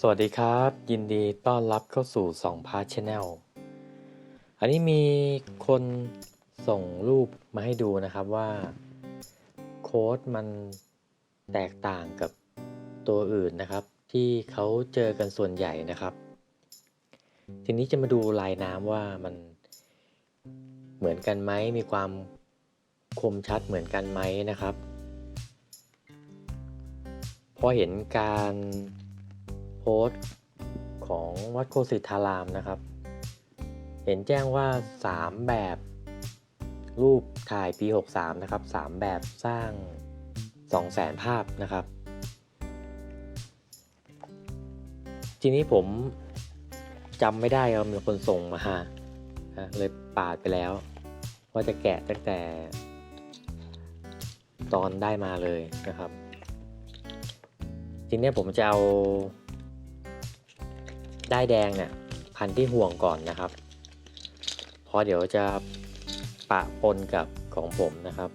สวัสดีครับ ยินดีต้อนรับเข้าสู่2พาร์ทชแนลอันนี้มีคนส่งรูปมาให้ดูนะครับว่า โค้ดมันแตกต่างกับตัวอื่นนะครับ ที่เขาเจอกันส่วนใหญ่นะครับ ทีนี้จะมาดูลายน้ำว่ามันเหมือนกันไหมมีความคมชัดเหมือนกันไหมนะครับ พอเห็นการ พสต์ของวัดโคสิตธารามนะครับ เห็นแจ้งว่า 3 แบบรูปถ่ายปี 63 นะครับ 3 แบบสร้าง 200,000 ภาพนะครับ ทีนี้ผมจำไม่ได้ว่ามีคนส่งมาเลยปาดไปแล้ว ว่าจะแกะตั้งแต่ ตอนได้มาเลยนะครับ ทีนี้ผมจะเอา ได้ายแดงเนี่ยพันที่ห่วงก่อนนะครับ เพราะเดี๋ยวจะปะปนกับของผมนะครับ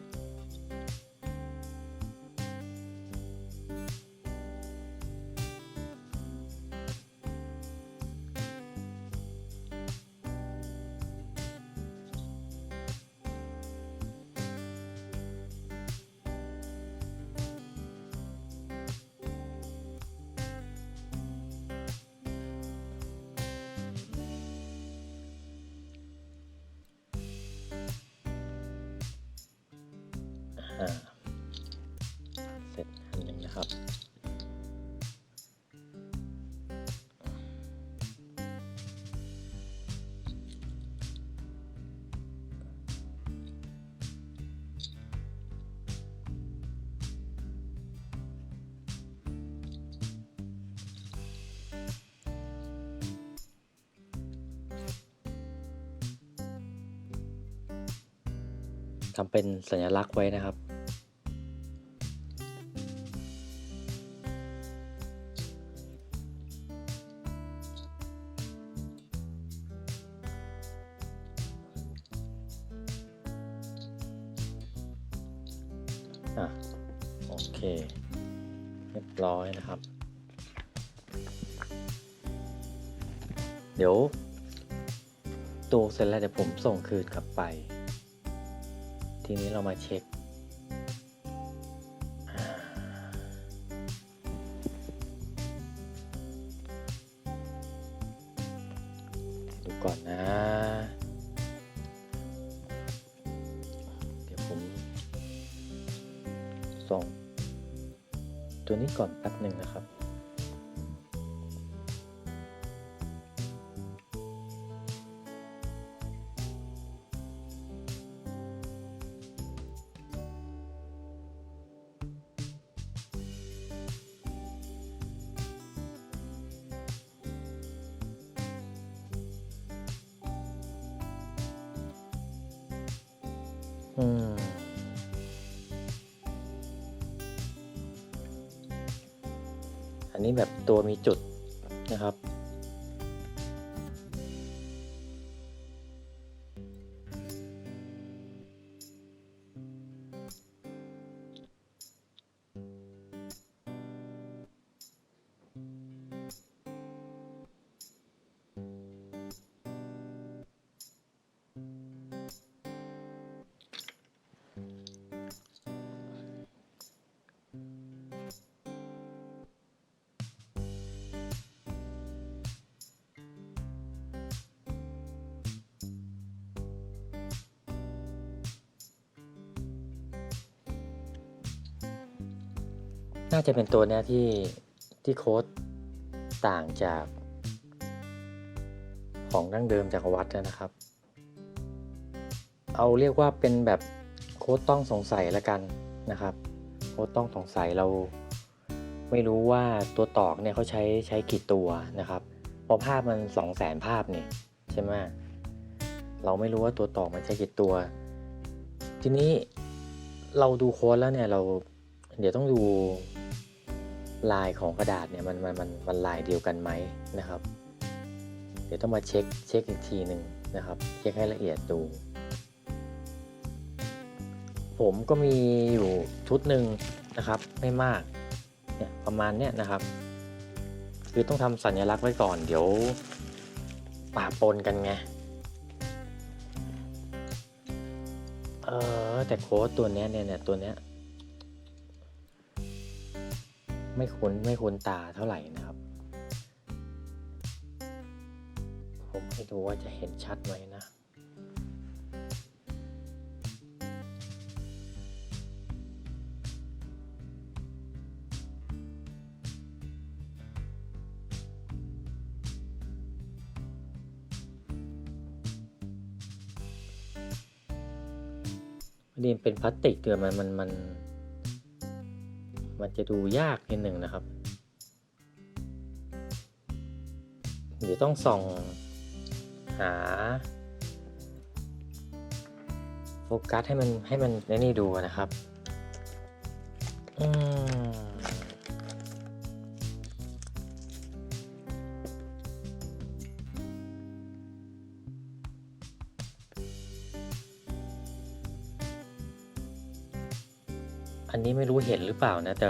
เสร็จอันหนึ่งนะครับ ทำเป็นสัญลักษณ์ไว้นะครับ ผมส่งคืนกลับไป ทีนี้เรามาเช็ค ดูก่อนนะ เดี๋ยวผมส่ง ตัวนี้ก่อนแป๊บหนึ่งนะครับ อืมอันนี้แบบตัวมีจุดนะครับ น่าจะเป็นตัวเนี้ยที่ที่โค้ดต่างจาก ของดั้งเดิมจากวัดนะครับ เอาเรียกว่าเป็นแบบโค้ดต้องสงสัยล้วกันนะครับ โค้ดต้องสงสัยเราไม่รู้ว่าตัวตอกเนี่ยเขาใช้ใช้กี่ตัวนะครับเพราะภาพมันสองแสนภาพนี่ใช่ไหมเราไม่รู้ว่าตัวตอกมันใช้กี่ตัว ทีนี้เราดูโค้ดแล้วเนี่ยเรา เดี๋ยวต้องดูลายของกระดาษเนี่ยมันมันมันมันลายเดียวกันไหมนะครับ เดี๋ยวต้องมาเช็คเช็คอีกทีหนึ่งนะครับ เช็คให้ละเอียดดู ผมก็มีอยู่ชุดหนึ่งนะครับไม่มากเนี่ยประมาณเนี้ยนะครับ คือต้องทำสัญลักษณ์ไว้ก่อน เดี๋ยวป่าปนกันไงเออแต่โค้ดตัวเนี้ยเนี่ยเนี่ยตัวเนี้ย ไม่คุ้นไม่คุ้นตาเท่าไหร่นะครับ ผมไม่รู้ว่าจะเห็นชัดไหมนะนี่เป็นพลาสติกเกินมันมันมัน มันจะดูยากนิดหนึ่งนะครับ เดี๋ยวต้องส่องหาโฟกัสให้มันให้มันในนี่ดูนะครับ อืม อันนี้ไม่รู้เห็นหรือเปล่านะ แต่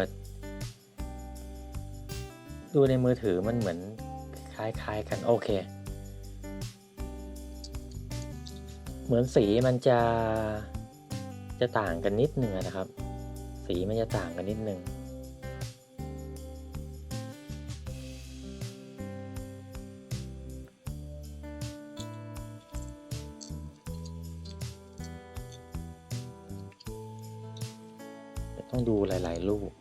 ดูในมือถือมันเหมือนคล้ายๆกัน โอเค เหมือนสีมันจะจะต่างกันนิดนึงนะครับ สีมันจะต่างกันนิดนึง ต้องดูหลายๆรูป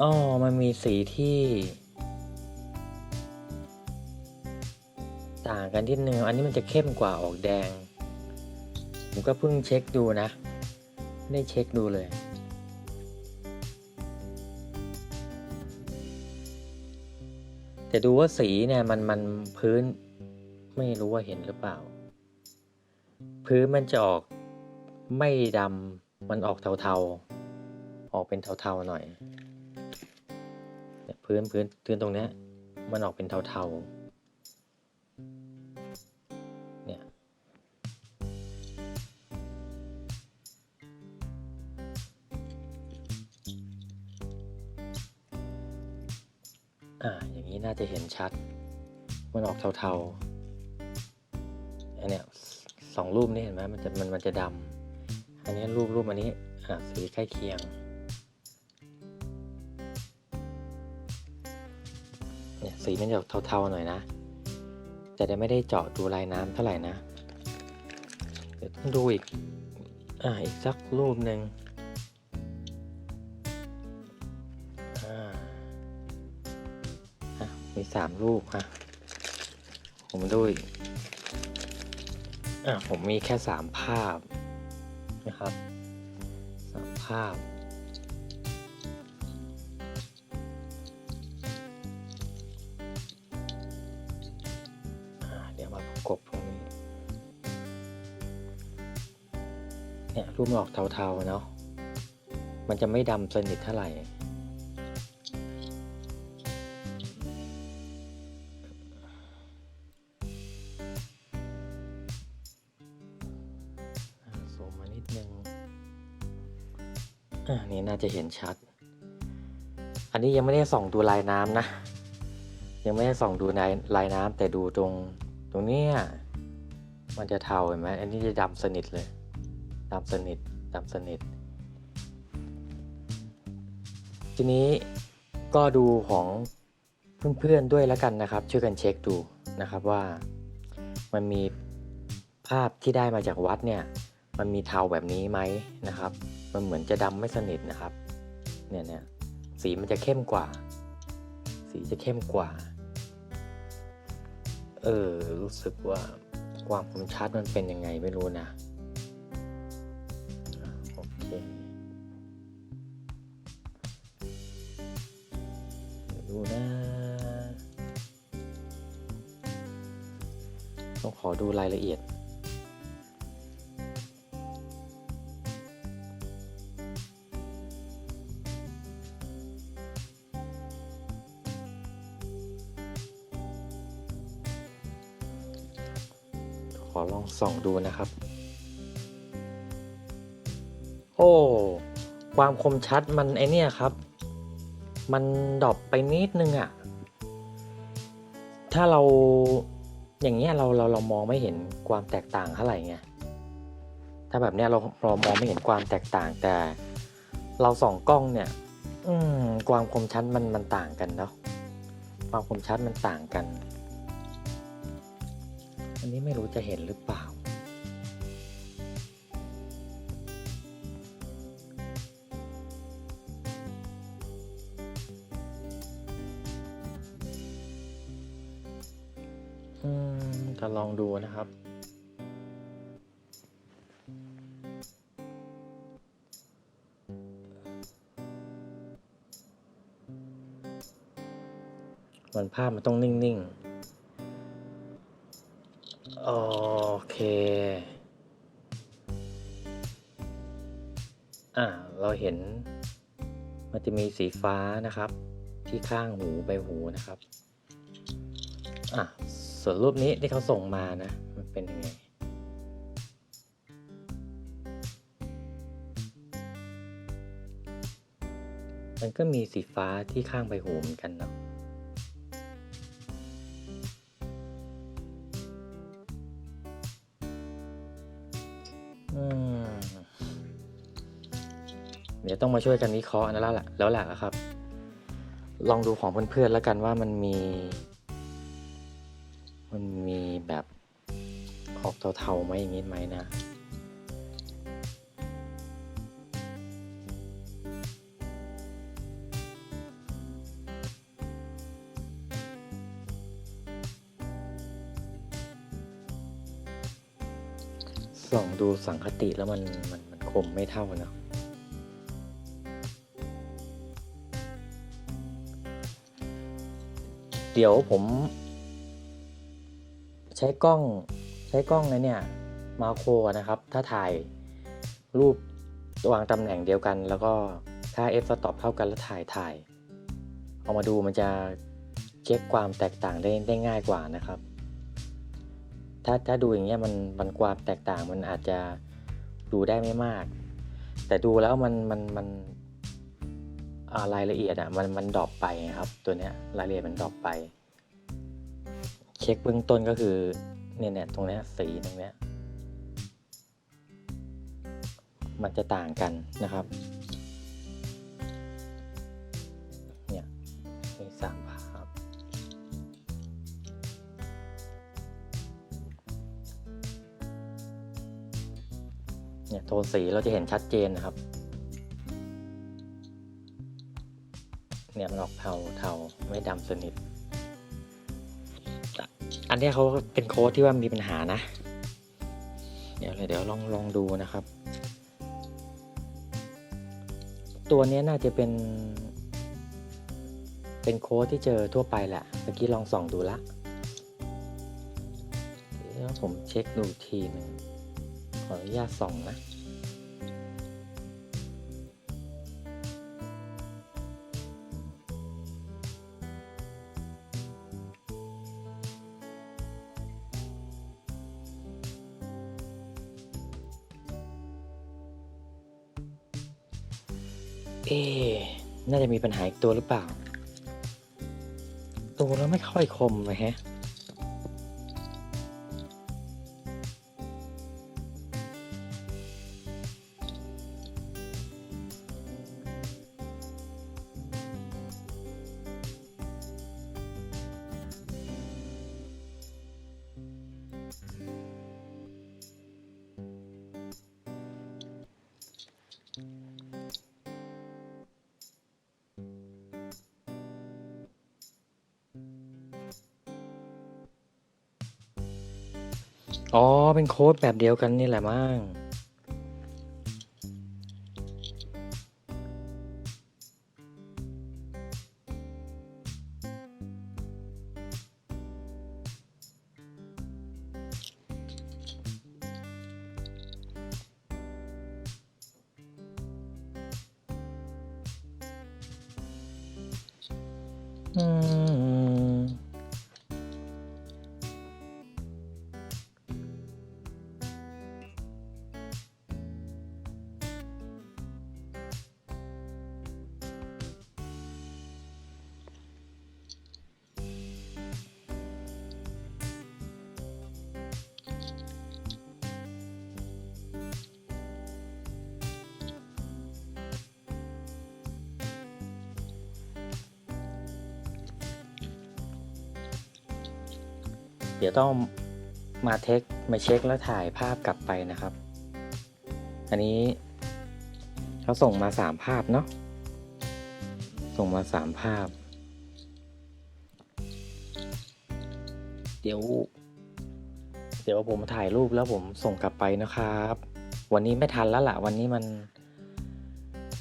อ๋อ มันมีสีที่ ต่างกันนิดนึงอันนี้มันจะเข้มกว่าออกแดง ผมก็เพิ่งเช็คดูนะ ไม่ได้เช็คดูเลย แต่ดูว่าสีเนี่ยมันมันพื้นไม่รู้ว่าเห็นหรือเปล่า พื้นมันจะออกไม่ดำมันออกเทาๆ ออกเป็นเทาๆหน่อยพื้นพื้นพื้นตรงเนี้ยมันออกเป็นเทาๆ น่าจะเห็นชัด มันออกเทาๆ อันเนี้ยสองรูปนี่เห็นไหมมันจะมันมันจะดำ อันนี้รูปรูปอันนี้อ่าสีใกล้เคียงเนี่ยสีมันจะออกเทาๆหน่อยนะ แต่จะไม่ได้เจาะดูลายน้ำเท่าไหร่นะ เดี๋ยวต้องดูอีก อ่าอีกสักรูปหนึ่ง มีสามรูปฮะผมดูอีกอะผมมีแค่สามภาพนะครับสามภาพเดี๋ยวมาประกบตรงนี้เนี่ยรูปมันออกเทาๆเนาะมันจะไม่ดำสนิทเท่าไหร่ จะเห็นชัด อันนี้ยังไม่ได้ส่องดูลายน้ำนะ ยังไม่ได้ส่องดูลายลายน้ำแต่ดูตรงตรงเนี้ยมันจะเทาเห็นไหมอันนี้จะดำสนิทเลยดำสนิทดำสนิท ทีนี้ก็ดูของเพื่อนๆด้วยแล้วกันนะครับ ช่วยกันเช็คดูนะครับว่ามันมีภาพที่ได้มาจากวัดเนี่ย มันมีเทาแบบนี้ไหมนะครับ มันเหมือนจะดำไม่สนิทนะครับ เนี่ยเนี่ยสีมันจะเข้มกว่า สีจะเข้มกว่า เออ รู้สึกว่าความคมชัดมันเป็นยังไงไม่รู้นะ โอเค ดูนะ ต้องขอดูรายละเอียด นะครับ โอ้ ความคมชัดมันไอเนี่ยครับ มันดรอปไปนิดนึงอะถ้าเราอย่างเงี้ยเราเราเรามองไม่เห็นความแตกต่างเท่าไหร่ไง ถ้าแบบเนี้ยเราเรามองไม่เห็นความแตกต่างแต่ เราส่องกล้องเนี่ย อืมความคมชัดมันมันต่างกันเนาะความคมชัดมันต่างกัน อันนี้ไม่รู้จะเห็นหรือเปล่า อืมจะลองดูนะครับ มันภาพมันต้องนิ่งๆ โอเค อ่า เราเห็น มันจะมีสีฟ้านะครับ ที่ข้างหูใบหูนะครับ อะ ส่วนรูปนี้ที่เขาส่งมานะ มันเป็นยังไงมันก็มีสีฟ้าที่ข้างใบหูเหมือนกันเนาะเดี๋ยวต้องมาช่วยกันวิเคราะห์นะแล้วล่ะแล้วแหละครับ ลองดูของเพื่อนๆแล้วกันว่ามันมี มันมีแบบออกเทาๆไหมอย่างนี้ไหมนะ ส่องดูสังคติแล้วมันมันมันคมไม่เท่าเนาะเดี๋ยวผม ช้กล้องใช้กล้องนเนี่ยมาโครนะครับ ถ้าถ่ายรูปวางตำแหน่งเดียวกัน แล้วก็ถ้า f stop เท่ากันแล้วถ่ายถ่ายเอามาดูมันจะเช็คความแตกต่างได้ได้ง่ายกว่านะครับ ถ้าถ้าดูอย่างเงี้ยมันมันความแตกต่างมันอาจจะดูได้ไม่มาก แต่ดูแล้วมันมันมันรายละเอียดอะมันมันดรอปไปครับ ตัวเนี้ยรายละเอียดมันดรอปไป เช็คเบื้องต้นก็คือเนี่ยเนี่ยตรงนี้สีตรงนี้มันจะต่างกันนะครับเนี่ยมีสามภาพเนี่ยโทนสีเราจะเห็นชัดเจนนะครับ เนี่ยมันออกเทาเทาไม่ดำสนิท อันนี้เขาเป็นโค้ดที่ว่ามีปัญหานะ เดี๋ยวเลยเดี๋ยวลองลองดูนะครับ ตัวนี้น่าจะเป็น เป็นโค้ดที่เจอทั่วไปแหละเมื่อกี้ลองส่องดูละเดี๋ยวผมเช็คดูทีหนึงขออนุญาตส่องนะ จะมีปัญหาอีกตัวหรือเปล่า ตัวแล้วไม่ค่อยคมนะฮะ เป็นโค้ดแบบเดียวกันนี่แหละมั้ง เดี๋ยวต้องมาเทคมาเช็คแล้วถ่ายภาพกลับไปนะครับ อันนี้เขาส่งมาสามภาพเนาะส่งมาสามภาพ เดี๋ยว เดี๋ยวผมถ่ายรูปแล้วผมส่งกลับไปนะครับ วันนี้ไม่ทันแล้วล่ะวันนี้มัน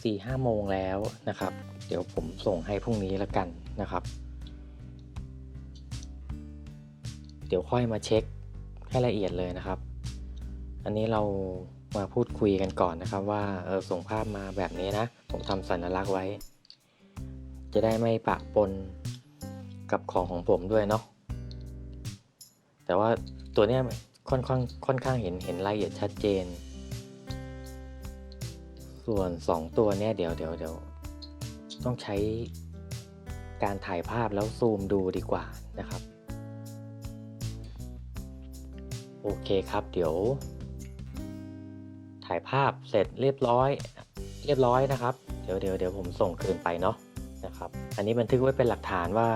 สี่ห้าโมงแล้วนะครับ เดี๋ยวผมส่งให้พรุ่งนี้แล้วกันนะครับ เดี๋ยวค่อยมาเช็คให้ละเอียดเลยนะครับ อันนี้เรามาพูดคุยกันก่อนนะครับว่าเออส่งภาพมาแบบนี้นะ ผมทำสัญลักษณ์ไว้ จะได้ไม่ปะปนกับของของผมด้วยเนาะแต่ว่าตัวเนี้ยค่อนข้างค่อนข้างเห็นเห็นรายละเอียดชัดเจน ส่วน 2 ตัวเนี้ยเดี๋ยวเดี๋ยวเดี๋ยวต้องใช้การถ่ายภาพแล้วซูมดูดีกว่านะครับ โอเคครับเดี๋ยว ถ่ายภาพเสร็จเรียบร้อย เรียบร้อยนะครับ เดี๋ยวเดี๋ยวเดี๋ยวผมส่งคืนไปเนาะนะครับ อันนี้บันทึกไว้เป็นหลักฐานว่า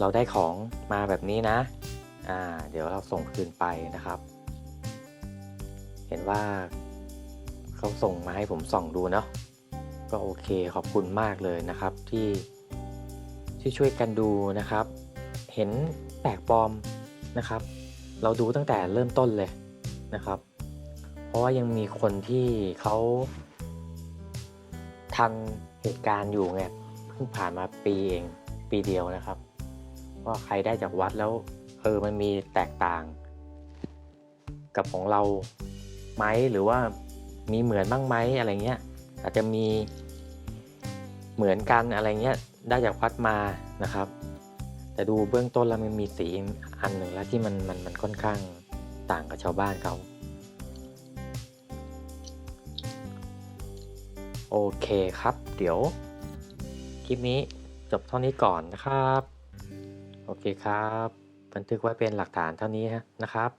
เราได้ของมาแบบนี้นะอ่าเดี๋ยวเราส่งคืนไปนะครับ เห็นว่าเขาส่งมาให้ผมส่องดูเนาะก็โอเคขอบคุณมากเลยนะครับที่ที่ช่วยกันดูนะครับ เห็นแปลกปลอมนะครับ เราดูตั้งแต่เริ่มต้นเลยนะครับ เพราะว่ายังมีคนที่เขาทันเหตุการณ์อยู่ไงเพิ่งผ่านมาปีเองปีเดียวนะครับ ว่าใครได้จากวัดแล้วเออมันมีแตกต่าง กับของเราไหมหรือว่ามีเหมือนบ้างไหมอะไรเงี้ยอาจจะมีเหมือนกันอะไรเงี้ยได้จากวัดมานะครับ แต่ดูเบื้องต้นแล้วมันมีสี อันหนึ่งแล้วที่มันมันมันค่อนข้างต่างกับชาวบ้านเขา โอเคครับ เดี๋ยว คลิปนี้จบเท่านี้ก่อนนะครับ โอเคครับ บันทึกไว้เป็นหลักฐานเท่านี้นะครับ